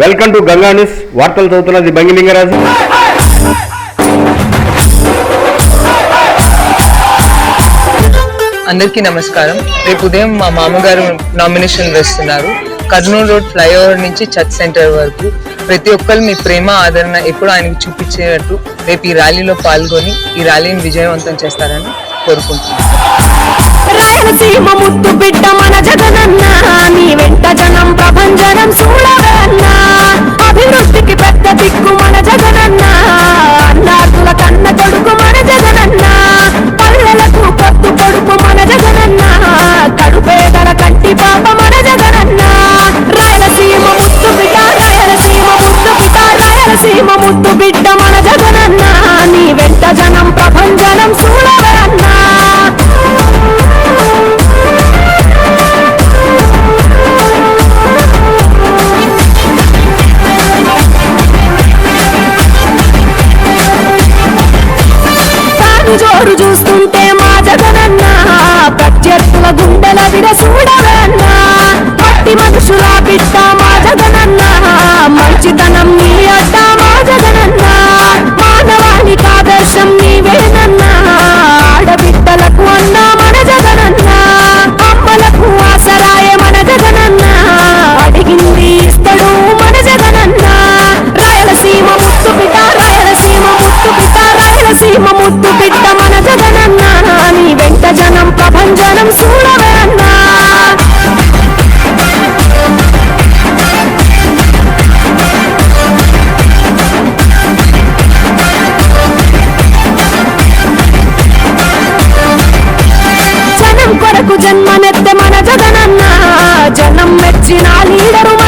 Welcome to Ganga news వార్తలు చదువుతున్నది బంగిలింగరాజు అందరికీ నమస్కారం. రేపు ఉదయం మా మామగారు నామినేషన్ వేస్తున్నారు. కర్నూలు రోడ్ ఫ్లైఓవర్ నుంచి చర్చ్ సెంటర్ వరకు. ప్రతి ఒక్కరు మీ ప్రేమ ఆదరణ ఎప్పుడు ఆయనకు చూపించేటట్టు రేపు ఈ ర్యాలీలో పాల్గొని ఈ ర్యాలీని విజయవంతం చేస్తారని కోరుకుంటున్నాను కదనన్నా జనం మెచ్చిన లీడరు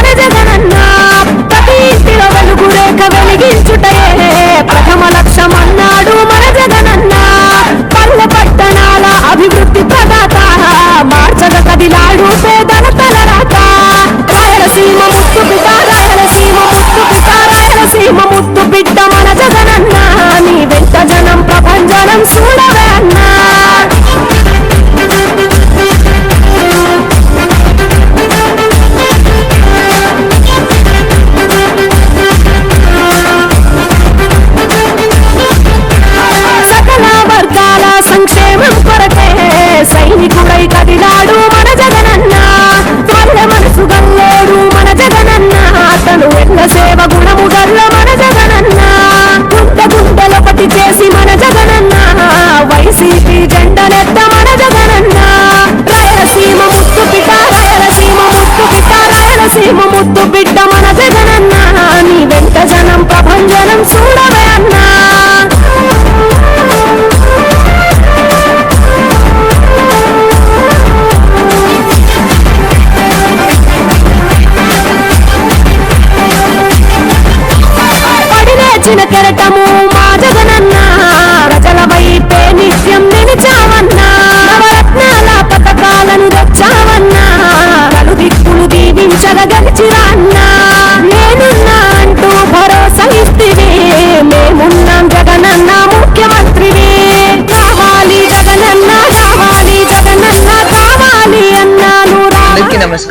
వచ్చిన కెరటము మా జగనన్న. ప్రజల వైపే నిత్యం నిలిచావన్నా. రత్నాల పథకాలను తెచ్చావన్నా. దిక్కులు దీవించగలిచిరా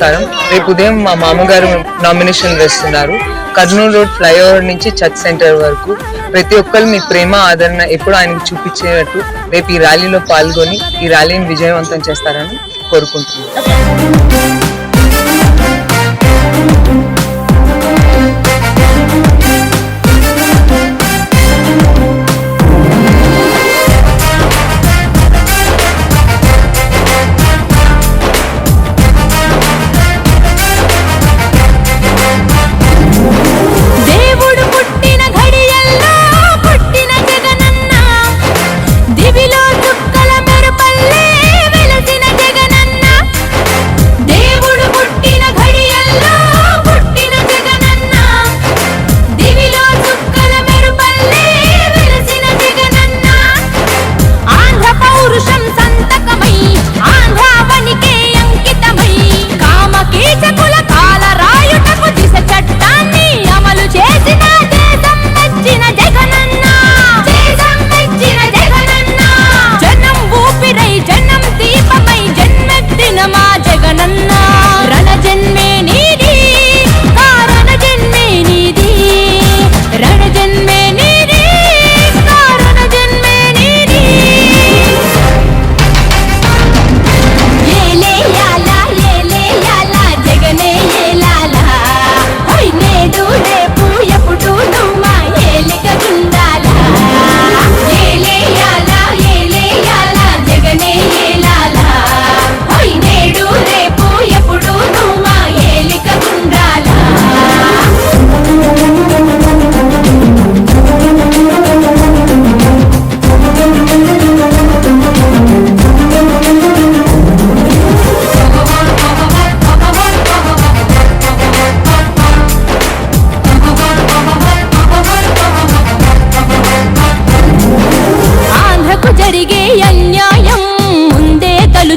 నమస్కారం. రేపు ఉదయం మా మామగారు నామినేషన్ వేస్తున్నారు. కర్నూలు రోడ్ ఫ్లైఓవర్ నుంచి చర్చ్ సెంటర్ వరకు. ప్రతి ఒక్కరు మీ ప్రేమ ఆదరణ ఎప్పుడు ఆయనకు చూపించేటట్టు రేపు ఈ ర్యాలీలో పాల్గొని ఈ ర్యాలీని విజయవంతం చేస్తారని కోరుకుంటున్నాను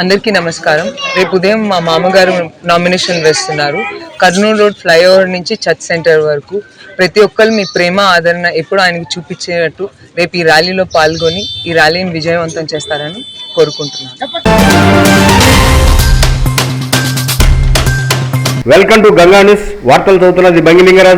అందరికీ నమస్కారం. రేపు ఉదయం మా మామగారు నామినేషన్ వేస్తున్నారు. కర్నూలు రోడ్ ఫ్లైఓవర్ నుంచి చర్చ్ సెంటర్ వరకు. ప్రతి ఒక్కరు మీ ప్రేమ ఆదరణ ఎప్పుడు ఆయనకు చూపించేటట్టు రేపు ఈ ర్యాలీలో పాల్గొని ఈ ర్యాలీని విజయవంతం చేస్తారని కోరుకుంటున్నాను. వెల్కమ్ టు గంగా న్యూస్ వార్తలు చదువుతున్నది బంగిలింగరాజు.